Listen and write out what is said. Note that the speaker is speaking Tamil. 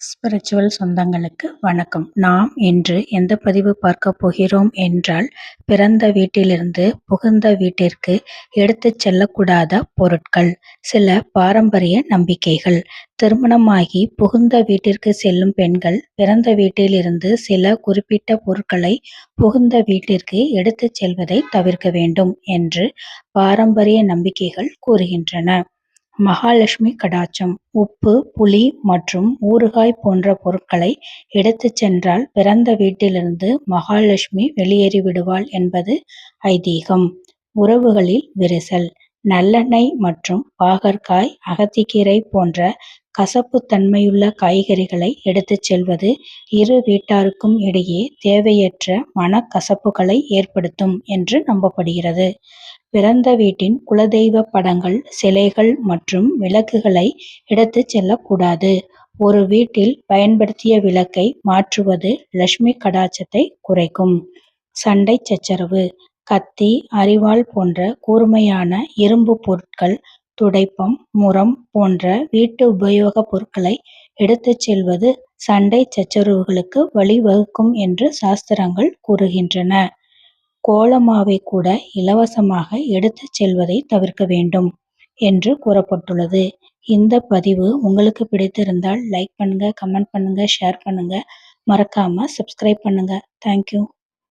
ஸ்பிரிச்சுவல் சொந்தங்களுக்கு வணக்கம். நாம் இன்று எந்த பதிவு பார்க்க போகிறோம் என்றால் பிறந்த வீட்டிலிருந்து புகுந்த வீட்டிற்கு எடுத்துச் செல்லக்கூடாத பொருட்கள் சில பாரம்பரிய நம்பிக்கைகள். திருமணமாகி புகுந்த வீட்டிற்கு செல்லும் பெண்கள் பிறந்த வீட்டிலிருந்து சில குறிப்பிட்ட பொருட்களை புகுந்த வீட்டிற்கு எடுத்துச் செல்வதை தவிர்க்க வேண்டும் என்று பாரம்பரிய நம்பிக்கைகள் கூறுகின்றன. மகாலட்சுமி கடாட்சம் உப்பு புளி மற்றும் ஊறுகாய் போன்ற பொருட்களை எடுத்துச் சென்றால் பிறந்த வீட்டிலிருந்து மகாலட்சுமி வெளியேறிவிடுவாள் என்பது ஐதீகம். உறவுகளில் விரிசல் நல்லெண்ணெய் மற்றும் பாகற்காய் அகத்திக்கீரை போன்ற கசப்புத்தன்மையுள்ள காய்கறிகளை எடுத்துச் செல்வது இரு வீட்டாருக்கும் இடையே தேவையற்ற மனக்கசப்புகளை ஏற்படுத்தும் என்று நம்பப்படுகிறது. பிறந்த வீட்டின் குலதெய்வ படங்கள் சிலைகள் மற்றும் விளக்குகளை எடுத்துச் செல்லக்கூடாது. ஒரு வீட்டில் பயன்படுத்திய விளக்கை மாற்றுவது லட்சுமி கடாச்சத்தை குறைக்கும். சண்டை சச்சரவு கத்தி அரிவாள் போன்ற கூர்மையான இரும்பு பொருட்கள் துடைப்பம் முறம் போன்ற வீட்டு உபயோகப் பொருட்களை எடுத்துச் செல்வது சண்டை சச்சரவுகளுக்கு வழிவகுக்கும் என்று சாஸ்திரங்கள் கூறுகின்றன. கோலமாவை கூட இலவசமாக எடுத்துச் செல்வதை தவிர்க்க வேண்டும் என்று கூறப்பட்டுள்ளது. இந்த பதிவு உங்களுக்கு பிடித்திருந்தால் லைக் பண்ணுங்க கமெண்ட் பண்ணுங்க ஷேர் பண்ணுங்க. மறக்காம சப்ஸ்கிரைப் பண்ணுங்க. தேங்க்யூ